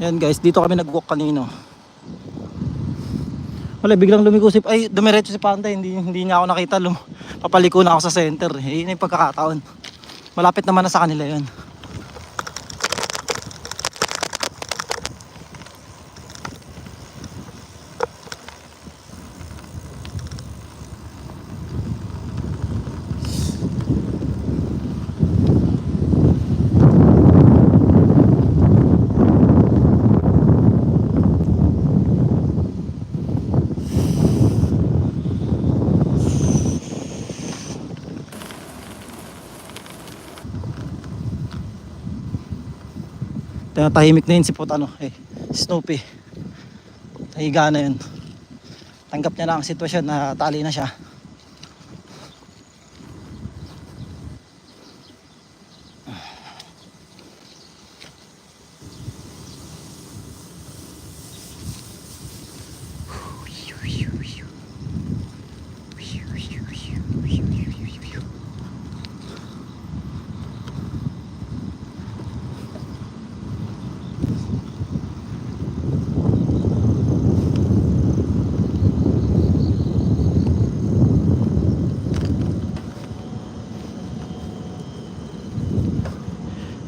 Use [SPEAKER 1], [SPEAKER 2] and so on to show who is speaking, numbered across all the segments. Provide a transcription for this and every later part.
[SPEAKER 1] Yan guys, dito kami nag-walk kanino. Wala, biglang lumigo si... Ay, dumiretso si Panda. Hindi, hindi niya ako nakita. Lum, papaliko na ako sa center. Eh, yun yung pagkakataon. Malapit naman na sa kanila yun. Tinatahimik na yun si Putano. Eh, Snoopy. Nahiga na yun. Tanggap niya na ang sitwasyon na tali na siya.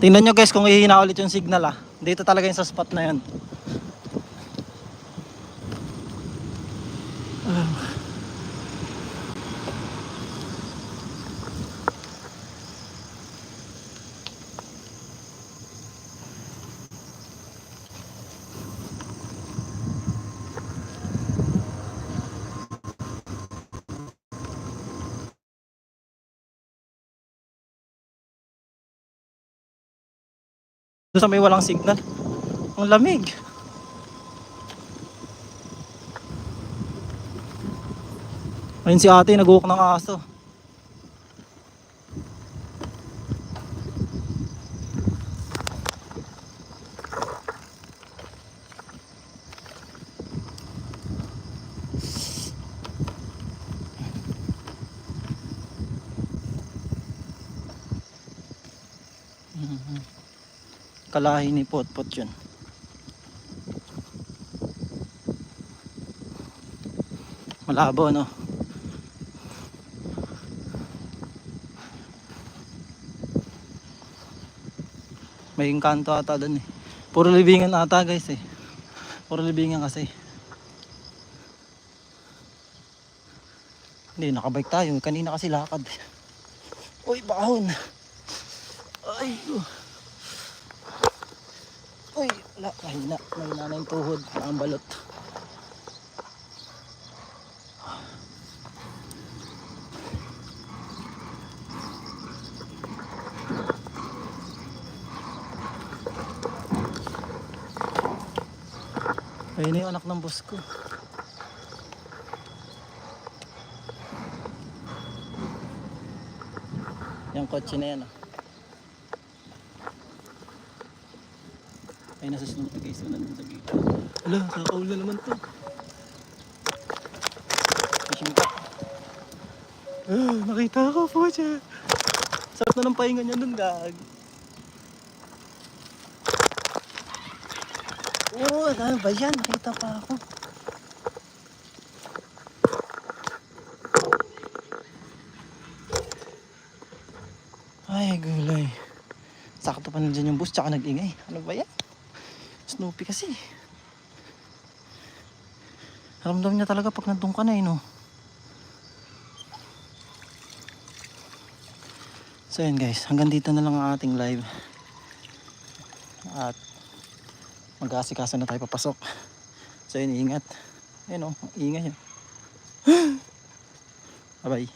[SPEAKER 1] Tingnan nyo guys kung ihina ulit yung signal ah. Dito talaga yung sa spot na yun. Doon sa may walang signal. Ang lamig. Ayun si ate, nag-walk ng aso. Kalahi ni Potpot yun. Malabo no. May engkanto ata doon eh. Puro libingan ata guys eh. Puro libingan kasi. Hindi, nakabike tayo. Kanina kasi lakad. Uy, bahon. Ay, uh. Wala, mahina. Mahina na yung tuhod. Ang balot. Ayun na yung anak ng boss ko. Yung kotse na yan ah. Ay, nasa slope guys. Wala naman sa gate. Wala, kakaul na naman to. Fishing ka. Ah, nakita ko po siya. Sarap na ng pahinga niya dun, gag. Oo, oh, ano ba yan? Nakita pa ako. Ay, gulay. Sakto pa nandiyan yung bus, tsaka nag-ingay. Ano ba yan? Snoopy kasi. Ramdam niya talaga pag nandun ka na eh, no? So yun guys, hanggang dito na lang ang ating live. At mag-aasikaso na tayo papasok. So yun, ingat. Ayun oh, ingay yun. Bye bye.